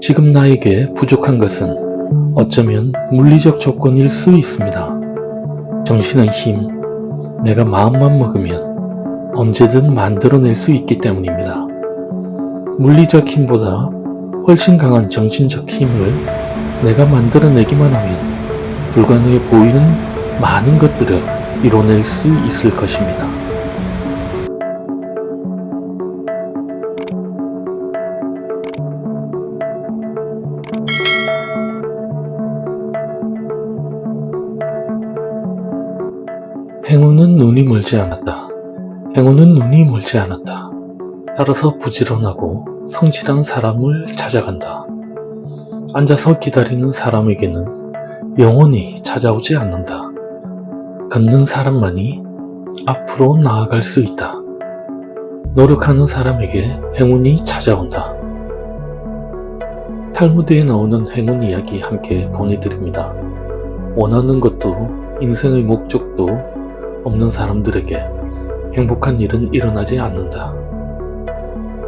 지금 나에게 부족한 것은 어쩌면 물리적 조건일 수 있습니다. 정신의 힘, 내가 마음만 먹으면 언제든 만들어낼 수 있기 때문입니다. 물리적 힘보다 훨씬 강한 정신적 힘을 내가 만들어내기만 하면 불가능해 보이는 많은 것들을 이뤄낼 수 있을 것입니다. 행운은 눈이 멀지 않았다. 행운은 눈이 멀지 않았다. 따라서 부지런하고 성실한 사람을 찾아간다. 앉아서 기다리는 사람에게는 영원히 찾아오지 않는다. 걷는 사람만이 앞으로 나아갈 수 있다. 노력하는 사람에게 행운이 찾아온다. 탈무드에 나오는 행운 이야기 함께 보내드립니다. 원하는 것도 인생의 목적도 없는 사람들에게 행복한 일은 일어나지 않는다.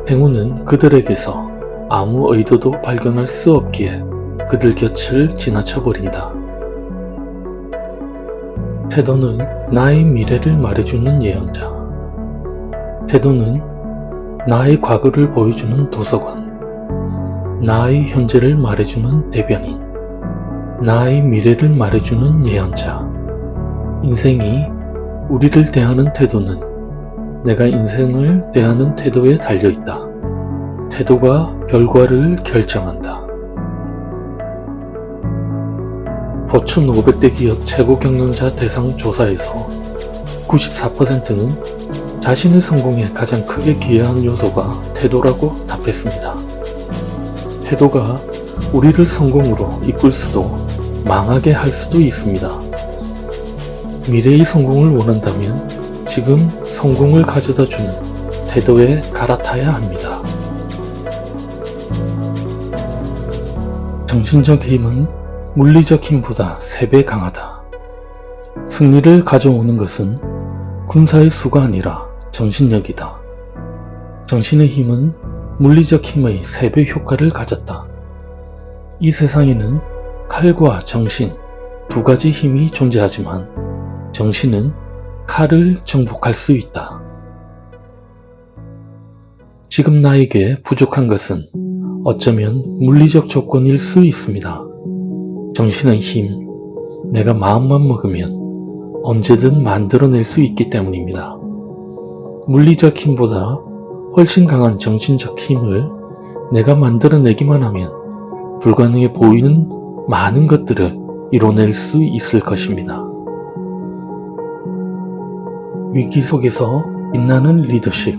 행운은 그들에게서 아무 의도도 발견할 수 없기에 그들 곁을 지나쳐 버린다. 태도는 나의 미래를 말해주는 예언자. 태도는 나의 과거를 보여주는 도서관. 나의 현재를 말해주는 대변인. 나의 미래를 말해주는 예언자. 인생이 우리를 대하는 태도는 내가 인생을 대하는 태도에 달려 있다. 태도가 결과를 결정한다. 포춘 500대 기업 최고 경영자 대상 조사에서 94%는 자신의 성공에 가장 크게 기여한 요소가 태도라고 답했습니다. 태도가 우리를 성공으로 이끌 수도 망하게 할 수도 있습니다. 미래의 성공을 원한다면 지금 성공을 가져다 주는 태도에 갈아타야 합니다. 정신적 힘은 물리적 힘보다 3배 강하다. 승리를 가져오는 것은 군사의 수가 아니라 정신력이다. 정신의 힘은 물리적 힘의 3배 효과를 가졌다. 이 세상에는 칼과 정신 두 가지 힘이 존재하지만 정신은 칼을 정복할 수 있다. 지금 나에게 부족한 것은 어쩌면 물리적 조건일 수 있습니다. 정신의 힘, 내가 마음만 먹으면 언제든 만들어낼 수 있기 때문입니다. 물리적 힘보다 훨씬 강한 정신적 힘을 내가 만들어내기만 하면 불가능해 보이는 많은 것들을 이뤄낼 수 있을 것입니다. 위기 속에서 빛나는 리더십.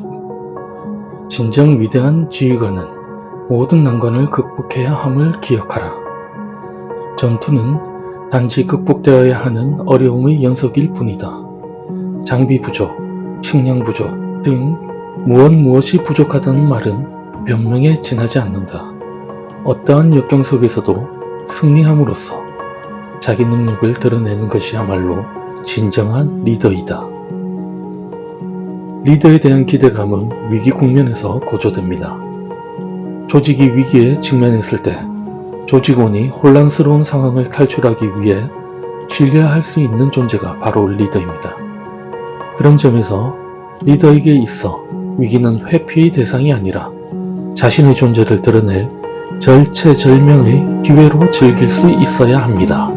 진정 위대한 지휘관은 모든 난관을 극복해야 함을 기억하라. 전투는 단지 극복되어야 하는 어려움의 연속일 뿐이다. 장비 부족, 식량 부족 등 무엇 무엇이 부족하다는 말은 변명에 지나지 않는다. 어떠한 역경 속에서도 승리함으로써 자기 능력을 드러내는 것이야말로 진정한 리더이다. 리더에 대한 기대감은 위기 국면에서 고조됩니다. 조직이 위기에 직면했을 때 조직원이 혼란스러운 상황을 탈출하기 위해 신뢰할 수 있는 존재가 바로 리더입니다. 그런 점에서 리더에게 있어 위기는 회피의 대상이 아니라 자신의 존재를 드러낼 절체절명의 기회로 즐길 수 있어야 합니다.